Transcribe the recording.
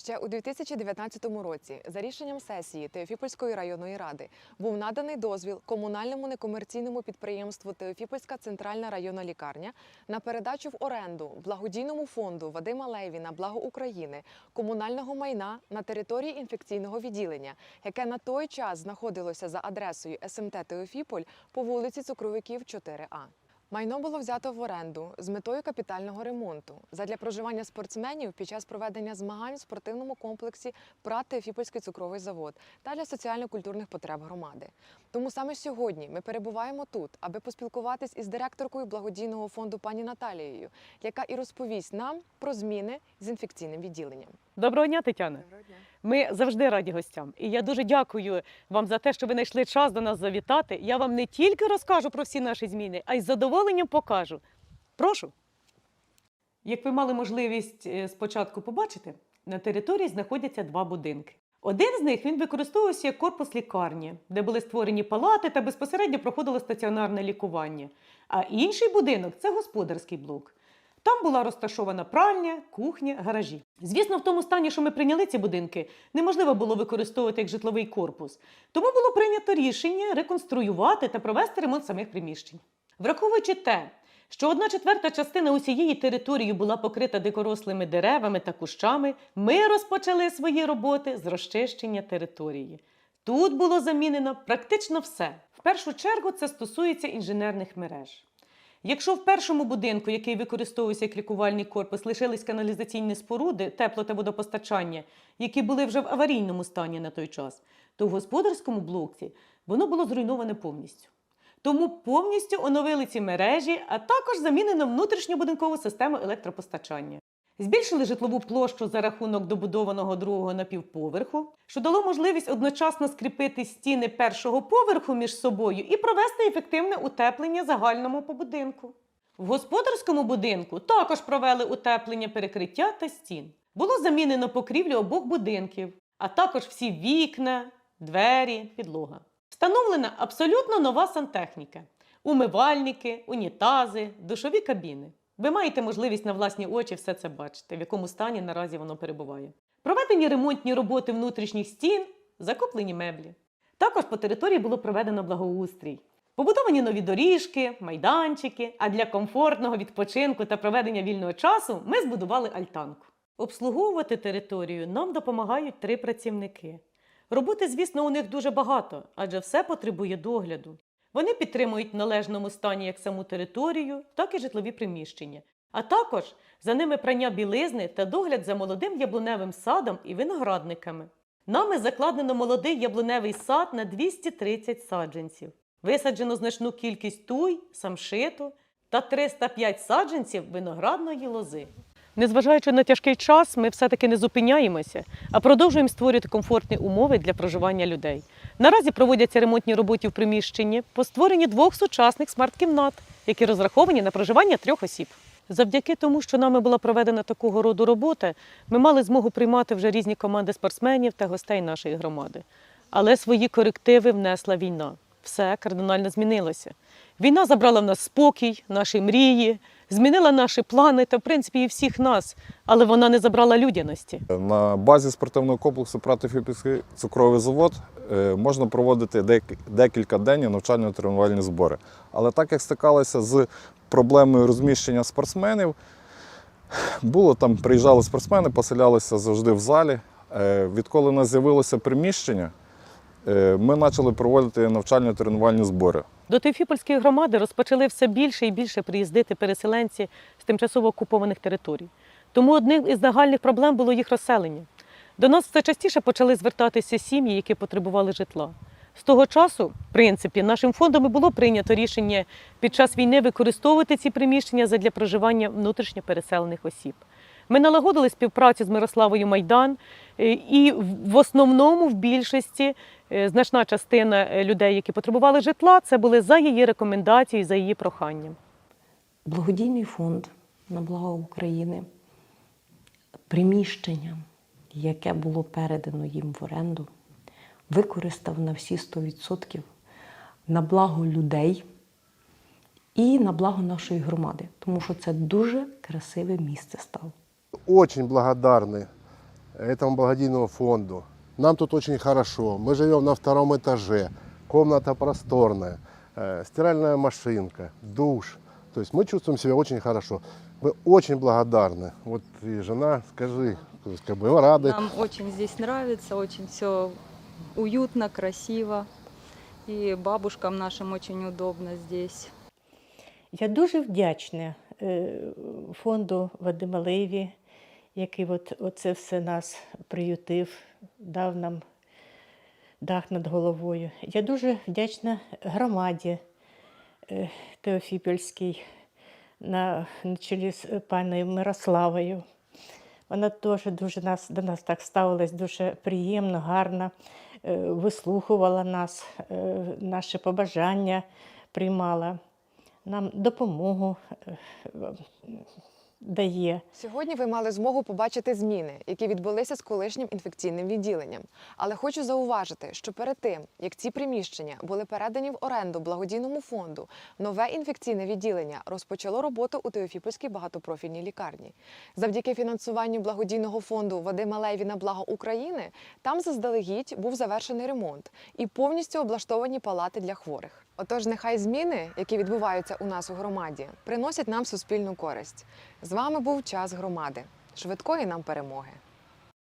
Ще у 2019 році, за рішенням сесії Теофіпольської районної ради, був наданий дозвіл комунальному некомерційному підприємству Теофіпольська центральна районна лікарня на передачу в оренду благодійному фонду Вадима Левіна Благо України комунального майна на території інфекційного відділення, яке на той час знаходилося за адресою СМТ Теофіполь по вулиці Цукровиків 4А. Майно було взято в оренду з метою капітального ремонту задля проживання спортсменів під час проведення змагань в спортивному комплексі ПРАТ Теофіпольський цукровий завод та для соціально-культурних потреб громади. Тому саме сьогодні ми перебуваємо тут, аби поспілкуватись із директоркою благодійного фонду пані Наталією, яка і розповість нам про зміни з інфекційним відділенням. Доброго дня, Тетяна. Доброго дня. Ми завжди раді гостям. І я дуже дякую вам за те, що ви знайшли час до нас завітати. Я вам не тільки розкажу про всі наші зміни, а й з задоволенням покажу. Прошу. Як ви мали можливість е, спочатку побачити, на території знаходяться два будинки. Один з них він використовувався як корпус лікарні, де були створені палати та безпосередньо проходило стаціонарне лікування. А інший будинок це господарський блок. Там була розташована пральня, кухня, гаражі. Звісно, в тому стані, що ми прийняли ці будинки, неможливо було використовувати як житловий корпус. Тому було прийнято рішення реконструювати та провести ремонт самих приміщень. Враховуючи те, що одна четверта частина усієї території була покрита дикорослими деревами та кущами, ми розпочали свої роботи з розчищення території. Тут було замінено практично все. В першу чергу це стосується інженерних мереж. Якщо в першому будинку, який використовувався як лікувальний корпус, лишились каналізаційні споруди, тепло та водопостачання, які були вже в аварійному стані на той час, то в господарському блоці воно було зруйноване повністю. Тому повністю оновили ці мережі, а також замінено внутрішньобудинкову систему електропостачання. Збільшили житлову площу за рахунок добудованого другого напівповерху, що дало можливість одночасно скріпити стіни першого поверху між собою і провести ефективне утеплення загальному по будинку. В господарському будинку також провели утеплення перекриття та стін. Було замінено покрівлю обох будинків, а також всі вікна, двері, підлога. Встановлена абсолютно нова сантехніка: умивальники, унітази, душові кабіни. Ви маєте можливість на власні очі все це бачити, в якому стані наразі воно перебуває. Проведені ремонтні роботи внутрішніх стін, закуплені меблі. Також по території було проведено благоустрій. Побудовані нові доріжки, майданчики, а для комфортного відпочинку та проведення вільного часу ми збудували альтанку. Обслуговувати територію нам допомагають три працівники. Роботи, звісно, у них дуже багато, адже все потребує догляду. Вони підтримують в належному стані як саму територію, так і житлові приміщення, а також за ними прання білизни та догляд за молодим яблуневим садом і виноградниками. Нами закладено молодий яблуневий сад на 230 саджанців. Висаджено значну кількість туй, самшиту та 305 саджанців виноградної лози. Незважаючи на тяжкий час, ми все-таки не зупиняємося, а продовжуємо створювати комфортні умови для проживання людей. Наразі проводяться ремонтні роботи в приміщенні по створенні двох сучасних смарт-кімнат, які розраховані на проживання трьох осіб. Завдяки тому, що нами була проведена такого роду робота, ми мали змогу приймати вже різні команди спортсменів та гостей нашої громади. Але свої корективи внесла війна. Все кардинально змінилося. Війна забрала в нас спокій, наші мрії, змінила наші плани та, в принципі, і всіх нас, але вона не забрала людяності. На базі спортивного комплексу Пратофіпільський цукровий завод е, можна проводити декілька день навчально-тренувальні збори. Але так як стикалися з проблемою розміщення спортсменів, було там, приїжджали спортсмени, поселялися завжди в залі. Е, Відколи у нас з'явилося приміщення, ми почали проводити навчально-тренувальні збори. До Теофіпольської громади розпочали все більше і більше приїздити переселенці з тимчасово окупованих територій. Тому одним із загальних проблем було їх розселення. До нас все частіше почали звертатися сім'ї, які потребували житла. З того часу, в принципі, нашим фондом і було прийнято рішення під час війни використовувати ці приміщення задля проживання внутрішньо переселених осіб. Ми налагодили співпрацю з Мирославою Майдан, е, і в основному в більшості е, значна частина е, людей, які потребували житла, це були за її рекомендацією, за її проханням. Благодійний фонд на благо України приміщення, яке було передано їм в оренду, використав на всі 100% на благо людей і на благо нашої громади, тому що це дуже красиве місце стало. Очень благодарны этому благодійному фонду. Нам тут очень хорошо. Мы живем на втором этаже. Комната просторная, э, стиральная машинка, душ. То есть мы чувствуем себя очень хорошо. Мы очень благодарны. Вот и жена, скажи, то есть как бы мы рады. Нам очень здесь нравится, очень все уютно, красиво. И бабушкам нашим очень удобно здесь. Я дуже вдячна е, фонду Вадима Леві, який от, оце все нас приютив, дав нам дах над головою. Я дуже вдячна громаді е, Теофіпольській на, на чолі з паною Мирославою. Вона теж дуже нас, до нас так ставилась дуже приємно, гарно, е, вислухувала нас, е, наші побажання приймала нам допомогу дає. Сьогодні ви мали змогу побачити зміни, які відбулися з колишнім інфекційним відділенням. Але хочу зауважити, що перед тим, як ці приміщення були передані в оренду благодійному фонду, нове інфекційне відділення розпочало роботу у Теофіпольській багатопрофільній лікарні. Завдяки фінансуванню благодійного фонду Вадима Леві на благо України там заздалегідь був завершений ремонт і повністю облаштовані палати для хворих. Отож, нехай зміни, які відбуваються у нас у громаді, приносять нам суспільну користь. З вами був час громади. Швидкої нам перемоги.